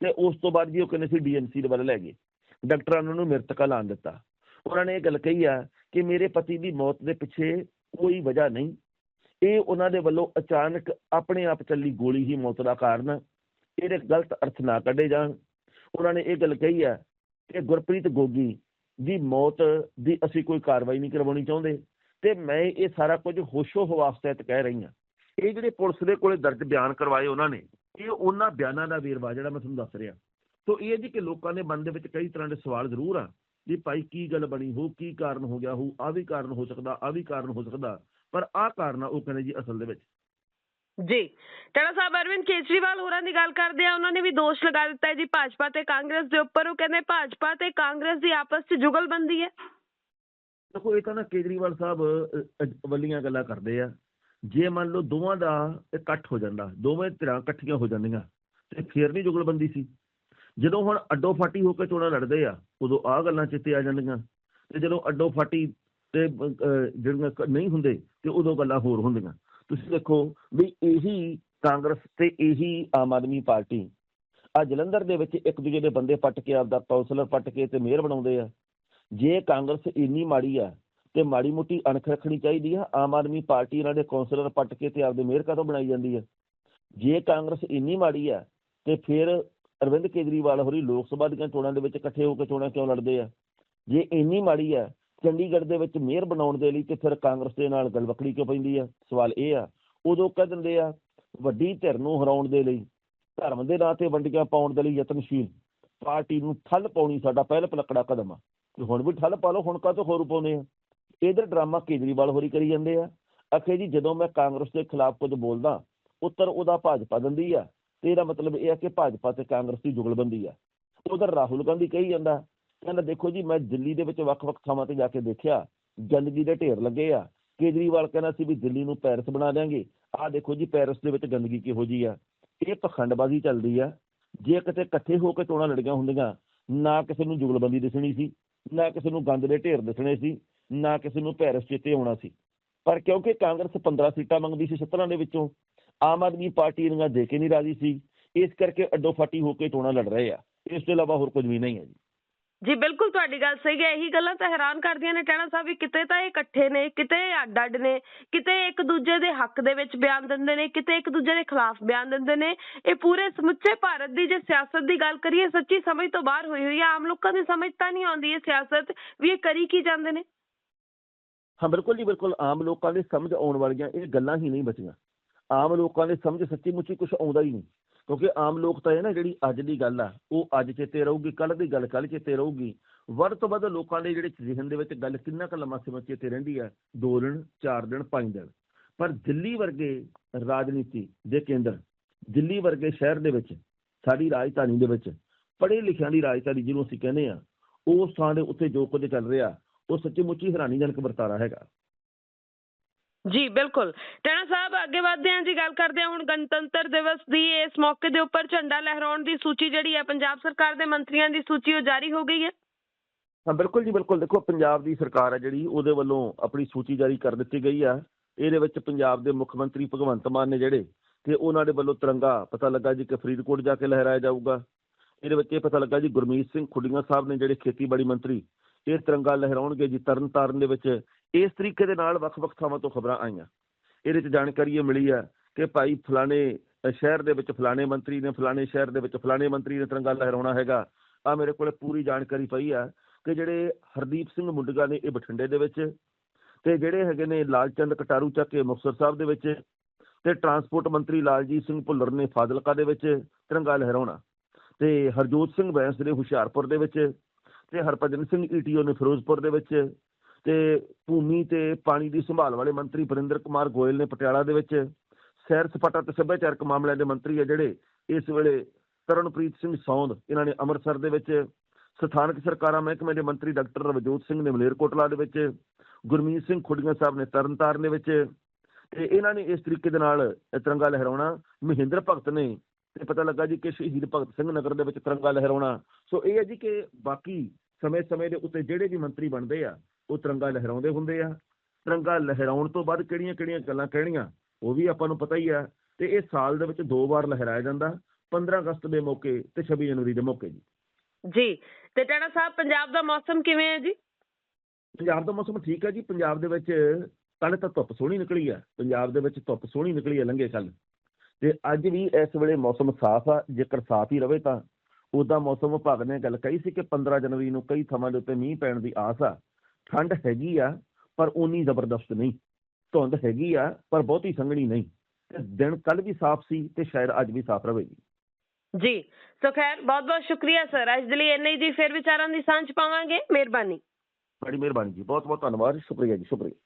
S2: ਤੇ ਉਸ ਤੋਂ ਬਾਅਦ ਜੀ ਉਹ ਕਹਿੰਦੇ ਸੀ ਡੀਐਮਸੀ ਦੇ ਵੱਲ ਲੈ ਗਏ। ਡਾਕਟਰਾਂ ਨੇ ਉਹਨੂੰ ਮ੍ਰਿਤਕ ਐਲਾਨ ਦਿੱਤਾ। ਉਹਨਾਂ ਨੇ ਇਹ ਗੱਲ ਕਹੀ ਆ ਕਿ ਮੇਰੇ ਪਤੀ ਦੀ ਮੌਤ ਦੇ ਪਿੱਛੇ ਕੋਈ ਵਜ੍ਹਾ ਨਹੀਂ। ਇਹ ਉਹਨਾਂ ਦੇ ਵੱਲੋਂ ਅਚਾਨਕ ਆਪਣੇ ਆਪ ਚੱਲੀ ਗੋਲੀ ਹੀ ਮੌਤ ਦਾ ਕਾਰਨ ਇਹਦੇ ਗਲਤ ਅਰਥ ਨਾ ਕੱਢੇ ਜਾਣ। ਉਹਨਾਂ ਨੇ ਇਹ ਗੱਲ ਕਹੀ ਆ ਕਿ ਗੁਰਪ੍ਰੀਤ ਗੋਗੀ ਦੀ ਮੌਤ ਦੀ ਅਸੀਂ ਕੋਈ ਕਾਰਵਾਈ ਨਹੀਂ ਕਰਵਾਉਣੀ ਚਾਹੁੰਦੇ ਤੇ ਮੈਂ ਇਹ ਸਾਰਾ ਕੁਝ ਹੋਸ਼ੋ ਹਵਾਸ ਤਹਿਤ ਕਹਿ ਰਹੀ ਹਾਂ। ਇਹ ਜਿਹੜੇ ਪੁਲਿਸ ਦੇ ਕੋਲੇ ਦਰਜ ਬਿਆਨ ਕਰਵਾਏ ਉਹਨਾਂ ਨੇ, ਇਹ ਉਹਨਾਂ ਬਿਆਨਾਂ ਦਾ ਵੇਰਵਾ ਜਿਹੜਾ ਮੈਂ ਤੁਹਾਨੂੰ ਦੱਸ ਰਿਹਾ। ਸੋ ਇਹ ਜੀ ਕਿ ਲੋਕਾਂ ਦੇ ਮਨ ਦੇ ਵਿੱਚ ਕਈ ਤਰ੍ਹਾਂ ਦੇ ਸਵਾਲ ਜ਼ਰੂਰ ਆ। ਵੀ ਭਾਈ ਕੀ ਗੱਲ ਬਣੀ ਹੋ ਕੀ ਕਾਰਨ ਹੋ ਗਿਆ ਹੋ ਆ ਵੀ ਕਾਰਨ ਹੋ ਸਕਦਾ ਆ ਵੀ ਕਾਰਨ ਹੋ ਸਕਦਾ ਪਰ ਆਹ ਕਾਰਨ ਆ ਉਹ ਕਹਿੰਦੇ ਜੀ ਅਸਲ ਦੇ ਵਿੱਚ।
S1: ਜੀ ਟੜਾ ਸਾਹਿਬ ਅਰਵਿੰਦ ਕੇਜਰੀਵਾਲ ਹੋਰਾਂ ਦੀ ਗੱਲ ਕਰਦੇ ਆ ਉਹਨਾਂ ਨੇ ਵੀ ਦੋਸ਼ ਲਗਾ ਦਿੱਤਾ ਹੈ ਜੀ ਭਾਜਪਾ ਤੇ ਕਾਂਗਰਸ ਦੇ ਉੱਪਰ ਉਹ ਕਹਿੰਦੇ ਭਾਜਪਾ ਤੇ ਕਾਂਗਰਸ ਦੀ ਆਪਸ 'ਚ ਜੁਗਲਬੰਦੀ ਹੈ।
S2: ਦੇਖੋ ਇਹ ਤਾਂ ਨਾ ਕੇਜਰੀਵਾਲ ਸਾਹਿਬ ਵੱਲੀਆਂ ਗੱਲਾਂ ਕਰਦੇ ਆ। ਜੇ ਮੰਨ ਲਓ ਦੋਵਾਂ ਦਾ ਇਕੱਠ ਹੋ ਜਾਂਦਾ ਦੋਵੇਂ ਧਿਰਾਂ ਇਕੱਠੀਆਂ ਹੋ ਜਾਂਦੀਆਂ ਤੇ ਫੇਰ ਨਹੀਂ ਜੁਗਲਬੰਦੀ ਸੀ। ਜਦੋਂ ਹੁਣ ਅੱਡੋ ਫਾਟੀ ਹੋ ਕੇ ਚੋਣਾਂ ਲੜਦੇ ਆ, ਉਦੋਂ ਆਹ ਗੱਲਾਂ ਚਿੱਤੇ ਆ ਜਾਂਦੀਆਂ। ਤੇ ਜਦੋਂ ਅੱਡੋ ਫਾਟੀ ਤੇ ਜਿਹੜੀਆਂ ਨਹੀਂ ਹੁੰਦੇ, ਤੇ ਉਦੋਂ ਗੱਲਾਂ ਹੋਰ ਹੁੰਦੀਆਂ। ਤੁਸੀਂ ਦੇਖੋ ਵੀ ਇਹੀ ਕਾਂਗਰਸ ਤੇ ਇਹੀ ਆਮ ਆਦਮੀ ਪਾਰਟੀ ਆ ਜਲੰਧਰ ਦੇ ਵਿੱਚ ਇੱਕ ਦੂਜੇ ਦੇ ਬੰਦੇ ਪੱਟ ਕੇ, ਆਪਦਾ ਕੌਂਸਲਰ ਪੱਟ ਕੇ ਤੇ ਮੇਅਰ ਬਣਾਉਂਦੇ ਆ। ਜੇ ਕਾਂਗਰਸ ਇੰਨੀ ਮਾੜੀ ਆ ਤੇ ਮਾੜੀ ਮੋਟੀ ਅਣਖ ਰੱਖਣੀ ਚਾਹੀਦੀ ਆ, ਆਮ ਆਦਮੀ ਪਾਰਟੀ ਇਹਨਾਂ ਦੇ ਕੌਂਸਲਰ ਪੱਟ ਕੇ ਤੇ ਆਪਦੇ ਮੇਅਰ ਕਾਹਤੋਂ ਬਣਾਈ ਜਾਂਦੀ ਆ? ਜੇ ਕਾਂਗਰਸ ਇੰਨੀ ਮਾੜੀ ਆ ਤੇ ਫਿਰ ਅਰਵਿੰਦ ਕੇਜਰੀਵਾਲ ਹੋਰੀ ਲੋਕ ਸਭਾ ਦੀਆਂ ਚੋਣਾਂ ਦੇ ਵਿੱਚ ਇਕੱਠੇ ਹੋ ਕੇ ਚੋਣਾਂ ਕਿਉਂ ਲੜਦੇ ਆ? ਜੇ ਇੰਨੀ ਮਾੜੀ ਆ, ਚੰਡੀਗੜ੍ਹ ਦੇ ਵਿੱਚ ਮੇਅਰ ਬਣਾਉਣ ਦੇ ਲਈ ਤੇ ਫਿਰ ਕਾਂਗਰਸ ਦੇ ਨਾਲ ਗਲਵਕੜੀ ਕਿਉਂ ਪੈਂਦੀ ਆ? ਸਵਾਲ ਇਹ ਆ, ਉਦੋਂ ਕਹਿ ਦਿੰਦੇ ਆ, ਵੱਡੀ ਧਿਰ ਨੂੰ ਹਰਾਉਣ ਦੇ ਲਈ, ਧਰਮ ਦੇ ਨਾਂ ਤੇ ਵੰਡੀਆਂ ਪਾਉਣ ਦੇ ਲਈ ਯਤਨਸ਼ੀਲ, ਪਾਰਟੀ ਨੂੰ ਠੱਲ ਪਾਉਣੀ ਸਾਡਾ ਪਹਿਲ ਪਲਕੜਾ ਕਦਮ ਆ। ਤੇ ਹੁਣ ਵੀ ਠੱਲ ਪਾ ਲਓ, ਹੁਣ ਕਾਹਤੋਂ ਹੋਰ ਪਾਉਂਦੇ ਆ? ਇਧਰ ਡਰਾਮਾ ਕੇਜਰੀਵਾਲ ਹੋਰੀ ਕਰੀ ਜਾਂਦੇ ਆ ਅਖੇ ਜੀ ਜਦੋਂ ਮੈਂ ਕਾਂਗਰਸ ਦੇ ਖਿਲਾਫ ਕੁਝ ਬੋਲਦਾ, ਉੱਤਰ ਉਹਦਾ ਭਾਜਪਾ ਦਿੰਦੀ ਆ ਤੇ ਇਹਦਾ ਮਤਲਬ ਇਹ ਹੈ ਕਿ ਭਾਜਪਾ ਤੇ ਕਾਂਗਰਸ ਦੀ ਜੁਗਲਬੰਦੀ ਆ। ਉਧਰ ਰਾਹੁਲ ਗਾਂਧੀ ਕਹੀ ਜਾਂਦਾ, ਕਹਿੰਦਾ ਦੇਖੋ ਜੀ, ਮੈਂ ਦਿੱਲੀ ਦੇ ਵਿੱਚ ਵੱਖ-ਵੱਖ ਥਾਵਾਂ ਤੇ ਜਾ ਕੇ ਦੇਖਿਆ ਗੰਦਗੀ ਦੇ ਢੇਰ ਲੱਗੇ ਆ। ਕੇਜਰੀਵਾਲ ਕਹਿੰਦਾ ਸੀ ਵੀ ਦਿੱਲੀ ਨੂੰ ਪੈਰਿਸ ਬਣਾ ਦਿਆਂਗੇ। ਆਹ ਦੇਖੋ ਜੀ, ਪੈਰਿਸ ਦੇ ਵਿੱਚ ਗੰਦਗੀ ਕਿਹੋ ਜੀ ਆ। ਇਹ ਪਖੰਡਬਾਜ਼ੀ ਚੱਲਦੀ ਆ। ਜੇ ਕਿਤੇ ਇਕੱਠੇ ਹੋ ਕੇ ਚੋਣਾਂ ਲੜੀਆਂ ਹੁੰਦੀਆਂ, ਨਾ ਕਿਸੇ ਨੂੰ ਜੁਗਲਬੰਦੀ ਦਿਸਣੀ ਸੀ, ਨਾ ਕਿਸੇ ਨੂੰ ਗੰਦ ਦੇ ਢੇਰ ਦਿਸਣੇ ਸੀ, ਨਾ ਕਿਸੇ ਨੂੰ ਪੈਰਿਸ ਚੇਤੇ ਆਉਣਾ ਸੀ। ਪਰ ਕਿਉਂਕਿ ਕਾਂਗਰਸ 15 ਸੀਟਾਂ ਮੰਗਦੀ ਸੀ 17 ਦੇ ਵਿੱਚੋਂ ਆਮ ਆਦਮੀ ਪਾਰਟੀ ਇਹਨਾਂ ਦੇ ਕੇ ਨਹੀਂ ਰਾਜੀ ਸੀ। ਇਸ ਕਰਕੇ ਅੱਡੋ ਫਾਟੀ ਹੋ ਕੇ ਚੋਣਾਂ ਲੜ ਰਹੇ ਆ। ਇਸ ਤੋਂ ਇਲਾਵਾ ਹੋਰ ਕੁਝ ਵੀ ਨਹੀਂ ਹੈ ਜੀ।
S1: ਜੀ ਬਿਲਕੁਲ ਤੁਹਾਡੀ ਗੱਲ ਸਹੀ ਹੈ। ਇਹੀ ਗੱਲਾਂ ਤਾਂ ਹੈਰਾਨ ਕਰਦੀਆਂ ਨੇ ਟੈਣਾ ਸਾਹਿਬ ਵੀ ਕਿਤੇ ਤਾਂ ਇਹ ਇਕੱਠੇ ਨੇ ਕਿਤੇ ਅੱਡ ਅੱਡ ਨੇ ਕਿਤੇ ਇੱਕ ਦੂਜੇ ਦੇ ਹੱਕ ਦੇ ਵਿੱਚ ਬਿਆਨ ਦਿੰਦੇ ਨੇ ਕਿਤੇ ਇੱਕ ਦੂਜੇ ਦੇ ਖਿਲਾਫ ਬਿਆਨ ਦਿੰਦੇ ਨੇ। ਇਹ ਪੂਰੇ ਸਮੁੱਚੇ ਭਾਰਤ ਦੀ ਜੇ ਸਿਆਸਤ ਦੀ ਗੱਲ ਕਰੀਏ ਸੱਚੀ ਸਮਝ ਤੋਂ ਬਾਹਰ ਹੋਈ ਹੋਈ ਹੈ ਆਮ ਲੋਕਾਂ ਦੀ ਸਮਝ ਤਾਂ ਨਹੀਂ ਆਉਂਦੀ ਇਹ ਸਿਆਸਤ ਵੀ ਇਹ ਕਰੀ ਕੀ ਜਾਂਦੇ ਨੇ।
S2: ਹਾਂ ਬਿਲਕੁਲ ਜੀ ਬਿਲਕੁਲ। ਆਮ ਲੋਕਾਂ ਦੇ ਸਮਝ ਆਉਣ ਵਾਲੀਆਂ ਇਹ ਗੱਲਾਂ ਹੀ ਨਹੀਂ ਬਚੀਆਂ। ਆਮ ਲੋਕਾਂ ਦੇ ਸਮਝ ਸੱਚੀ ਮੁੱਚੀ ਕੁਝ ਆਉਂਦਾ ਹੀ ਨਹੀਂ। ਕਿਉਂਕਿ ਆਮ ਲੋਕ ਤਾਂ ਇਹ ਨਾ ਜਿਹੜੀ ਅੱਜ ਦੀ ਗੱਲ ਆ, ਉਹ ਅੱਜ ਚੇਤੇ ਰਹੂਗੀ ਕੱਲ ਦੀ ਗੱਲ ਕੱਲ ਚੇਤੇ ਰਹੂਗੀ। ਵੱਧ ਤੋਂ ਵੱਧ ਲੋਕਾਂ ਦੇ ਜਿਹੜੇ ਜ਼ਿਹਨ ਦੇ ਵਿੱਚ ਗੱਲ ਕਿੰਨਾ ਕੁ ਲੰਮਾ ਸਮਾਂ ਚੇਤੇ ਰਹਿੰਦੀ ਆ? ਦੋ ਦਿਨ, ਚਾਰ ਦਿਨ, ਪੰਜ ਦਿਨ। ਪਰ ਦਿੱਲੀ ਵਰਗੇ ਰਾਜਨੀਤੀ ਦੇ ਕੇਂਦਰ, ਦਿੱਲੀ ਵਰਗੇ ਸ਼ਹਿਰ ਦੇ ਵਿੱਚ, ਸਾਡੀ ਰਾਜਧਾਨੀ ਦੇ ਵਿੱਚ, ਪੜ੍ਹੇ ਲਿਖਿਆਂ ਦੀ ਰਾਜਧਾਨੀ ਜਿਹਨੂੰ ਅਸੀਂ ਕਹਿੰਦੇ ਆ ਉਸ ਥਾਂ ਦੇ ਉੱਤੇ ਜੋ ਕੁਝ ਚੱਲ ਰਿਹਾ, ਉਹ ਸੱਚੀ ਮੁੱਚੀ ਹੈਰਾਨੀਜਨਕ ਵਰਤਾਰਾ ਹੈਗਾ।
S1: ਜੀ, ਬਿਲਕੁਲ। ਟੈਣਾ ਸਾਹਿਬ, ਅੱਗੇ ਵਧਦੇ ਹਾਂ ਜੀ, ਗੱਲ ਕਰਦੇ ਹਾਂ ਹੁਣ ਗਣਤੰਤਰ ਦਿਵਸ ਦੀ। ਇਸ ਮੌਕੇ ਦੇ ਉੱਪਰ ਝੰਡਾ ਲਹਿਰਾਉਣ ਦੀ ਸੂਚੀ ਜਿਹੜੀ ਹੈ, ਪੰਜਾਬ ਸਰਕਾਰ ਦੇ ਮੰਤਰੀਆਂ ਦੀ ਸੂਚੀ ਉਹ ਜਾਰੀ ਹੋ ਗਈ ਹੈ?
S2: ਹਾਂ, ਬਿਲਕੁਲ ਜੀ, ਬਿਲਕੁਲ। ਦੇਖੋ, ਪੰਜਾਬ ਦੀ ਸਰਕਾਰ ਹੈ ਜਿਹੜੀ, ਉਹਦੇ ਵੱਲੋਂ ਆਪਣੀ ਸੂਚੀ ਜਾਰੀ ਕਰ ਦਿੱਤੀ ਗਈ ਆ ਇਹਦੇ ਵਿੱਚ ਪੰਜਾਬ ਦੇ ਮੁੱਖ ਮੰਤਰੀ ਭਗਵੰਤ ਮਾਨ ਨੇ ਜਿਹੜੇ, ਤੇ ਉਹਨਾਂ ਦੇ ਵੱਲੋਂ ਤਿਰੰਗਾ ਪਤਾ ਲੱਗਾ ਜੀ ਕਿ ਫਰੀਦਕੋਟ ਜਾ ਕੇ ਲਹਿਰਾਇਆ ਜਾਊਗਾ। ਇਹਦੇ ਵਿੱਚ ਇਹ ਪਤਾ ਲੱਗਾ ਜੀ, ਗੁਰਮੀਤ ਸਿੰਘ ਖੁੱਡੀਆਂ ਸਾਹਿਬ ਨੇ ਜਿਹੜੇ ਖੇਤੀਬਾੜੀ ਮੰਤਰੀ, ਇਹ ਤਿਰੰਗਾ ਲਹਿਰਾਉਣਗੇ ਜੀ ਤਰਨਤਾਰਨ ਦੇ ਵਿੱਚ। ਇਸ ਤਰੀਕੇ ਦੇ ਨਾਲ ਵੱਖ-ਵੱਖ ਥਾਵਾਂ ਤੋਂ ਖਬਰਾਂ ਆਈਆਂ। ਇਹਦੇ 'ਚ ਜਾਣਕਾਰੀ ਇਹ ਮਿਲੀ ਆ ਕਿ ਭਾਈ ਫਲਾਣੇ ਸ਼ਹਿਰ ਦੇ ਵਿੱਚ ਫਲਾਣੇ ਮੰਤਰੀ ਨੇ, ਫਲਾਣੇ ਸ਼ਹਿਰ ਦੇ ਵਿੱਚ ਫਲਾਣੇ ਮੰਤਰੀ ਨੇ ਤਿਰੰਗਾ ਲਹਿਰਾਉਣਾ ਹੈਗਾ। ਆ ਮੇਰੇ ਕੋਲੇ ਪੂਰੀ ਜਾਣਕਾਰੀ ਪਈ ਆ ਕਿ ਜਿਹੜੇ ਹਰਦੀਪ ਸਿੰਘ ਮੁੰਡਗਾ ਨੇ ਇਹ ਬਠਿੰਡੇ ਦੇ ਵਿੱਚ ਤੇ ਜਿਹੜੇ ਹੈਗੇ ਨੇ ਲਾਲਚੰਦ ਕਟਾਰੂ ਚੱਕ ਕੇ ਮੁਕਤਸਰ ਸਾਹਿਬ ਦੇ ਵਿੱਚ ਤੇ ਟਰਾਂਸਪੋਰਟ ਮੰਤਰੀ ਲਾਲਜੀਤ ਸਿੰਘ ਭੁੱਲਰ ਨੇ ਫਾਜ਼ਿਲਕਾ ਦੇ ਵਿੱਚ ਤਿਰੰਗਾ ਲਹਿਰਾਉਣਾ ਤੇ ਹਰਜੋਤ ਸਿੰਘ ਬੈਂਸ ਨੇ ਹੁਸ਼ਿਆਰਪੁਰ ਦੇ ਵਿੱਚ ਤੇ ਹਰਭਜਨ ਸਿੰਘ ਈਟੀਓ ਨੇ ਫਿਰੋਜ਼ਪੁਰ ਦੇ ਵਿੱਚ ਤੇ ਭੂਮੀ ਤੇ ਪਾਣੀ ਦੀ ਸੰਭਾਲ ਵਾਲੇ ਮੰਤਰੀ ਵਰਿੰਦਰ ਕੁਮਾਰ ਗੋਇਲ ਨੇ ਪਟਿਆਲਾ ਦੇ ਵਿੱਚ ਸੈਰ ਸਪਾਟਾ ਤੇ ਸੱਭਿਆਚਾਰਕ ਮਾਮਲਿਆਂ ਦੇ ਮੰਤਰੀ ਆ ਜਿਹੜੇ ਇਸ ਵੇਲੇ ਤਰਨਪ੍ਰੀਤ ਸਿੰਘ ਸੌਂਦ, ਇਹਨਾਂ ਨੇ ਅੰਮ੍ਰਿਤਸਰ ਦੇ ਵਿੱਚ ਸਥਾਨਕ ਸਰਕਾਰਾਂ, ਮਹਿਕਮੇ ਦੇ ਮੰਤਰੀ ਡਾਕਟਰ ਰਵਜੋਤ ਸਿੰਘ ਨੇ ਮਲੇਰਕੋਟਲਾ ਦੇ ਵਿੱਚ, ਗੁਰਮੀਤ ਸਿੰਘ ਖੁੱਡੀਆਂ ਸਾਹਿਬ ਨੇ ਤਰਨਤਾਰਨ ਦੇ ਵਿੱਚ ਤੇ ਇਹਨਾਂ ਨੇ ਇਸ ਤਰੀਕੇ ਦੇ ਨਾਲ ਤਿਰੰਗਾ ਲਹਿਰਾਉਣਾ। ਮਹਿੰਦਰ ਭਗਤ ਨੇ ਤੇ ਪਤਾ ਲੱਗਾ ਜੀ ਕਿ ਸ਼ਹੀਦ ਭਗਤ ਸਿੰਘ ਨਗਰ ਦੇ ਵਿੱਚ ਤਿਰੰਗਾ ਲਹਿਰਾਉਣਾ। ਸੋ ਇਹ ਹੈ ਜੀ ਕਿ ਬਾਕੀ ਸਮੇਂ-ਸਮੇਂ ਦੇ ਉੱਤੇ ਜਿਹੜੇ ਵੀ ਮੰਤਰੀ ਬਣਦੇ ਆ ਉਹ ਤਿਰੰਗਾ ਲਹਿਰਾਉਂਦੇ ਹੁੰਦੇ ਆ। ਤਿਰੰਗਾ ਲਹਿਰਾਉਣ ਤੋਂ ਬਾਅਦ ਕਿਹੜੀਆਂ-ਕਿਹੜੀਆਂ ਗੱਲਾਂ ਕਹਿਣੀਆਂ ਉਹ ਵੀ ਆਪਾਂ ਨੂੰ ਪਤਾ ਹੀ ਆ। ਤੇ ਇਹ ਸਾਲ ਦੇ ਵਿੱਚ ਦੋ ਵਾਰ ਲਹਿਰਾਇਆ ਜਾਂਦਾ 15 ਅਗਸਤ ਦੇ ਮੌਕੇ ਤੇ 26 ਜਨਵਰੀ ਦੇ ਮੌਕੇ ਜੀ।
S1: ਜੀ ਤੇ ਟੈਣਾ ਸਾਹਿਬ ਪੰਜਾਬ ਦਾ ਮੌਸਮ ਕਿਵੇਂ ਹੈ ਜੀ?
S2: ਪੰਜਾਬ ਦਾ ਮੌਸਮ ਠੀਕ ਹੈ ਜੀ ਪੰਜਾਬ ਦੇ ਵਿੱਚ ਕੱਲ੍ਹ ਤਾਂ ਧੁੱਪ ਸੋਹਣੀ ਨਿਕਲੀ ਆ ਪੰਜਾਬ ਦੇ ਵਿੱਚ ਧੁੱਪ ਸੋਹਣੀ ਨਿਕਲੀ ਆ ਲੰਘੇ ਕੱਲ ਤੇ ਅੱਜ ਵੀ ਇਸ ਵੇਲੇ ਮੌਸਮ ਸਾਫ਼ ਆ ਜੇਕਰ ਸਾਫ਼ ਹੀ ਰਵੇ ਤਾਂ। ਉਦਾਂ ਮੌਸਮ ਵਿਭਾਗ ਨੇ ਗੱਲ ਕਹੀ ਸੀ ਕਿ 15 ਜਨਵਰੀ ਨੂੰ ਕਈ ਥਾਵਾਂ ਦੇ ਉੱਤੇ ਮੀਂਹ ਪੈਣ ਦੀ ਆਸ ਆ। ਠੰਡ ਹੈਗੀ ਆ ਪਰ ਉਨੀ ਜ਼ਬਰਦਸਤ ਨਹੀਂ। ਧੁੰਦ ਹੈਗੀ ਆ ਪਰ ਬਹੁਤੀ ਸੰਘਣੀ ਨਹੀਂ। ਤੇ ਦਿਨ ਕੱਲ ਵੀ ਸਾਫ਼ ਸੀ ਤੇ ਸ਼ਾਇਦ ਅੱਜ ਵੀ ਸਾਫ਼ ਰਹੇਗੀ।
S1: ਜੀ। ਸੋ ਖੈਰ ਬਹੁਤ ਬਹੁਤ ਸ਼ੁਕਰੀਆ ਸਰ। ਅੱਜ ਦੇ ਲਈ ਇੰਨਾ ਜੀ। ਫਿਰ ਵਿਚਾਰਾਂ ਦੀ ਸਾਂਝ ਪਾਵਾਂਗੇ। ਮਿਹਰਬਾਨੀ।
S2: ਬੜੀ ਮਿਹਰਬਾਨੀ ਜੀ। ਬਹੁਤ ਬਹੁਤ ਧੰਨਵਾਦ। ਸ਼ੁਕਰੀਆ ਜੀ ਸ਼ੁਕਰੀਆ।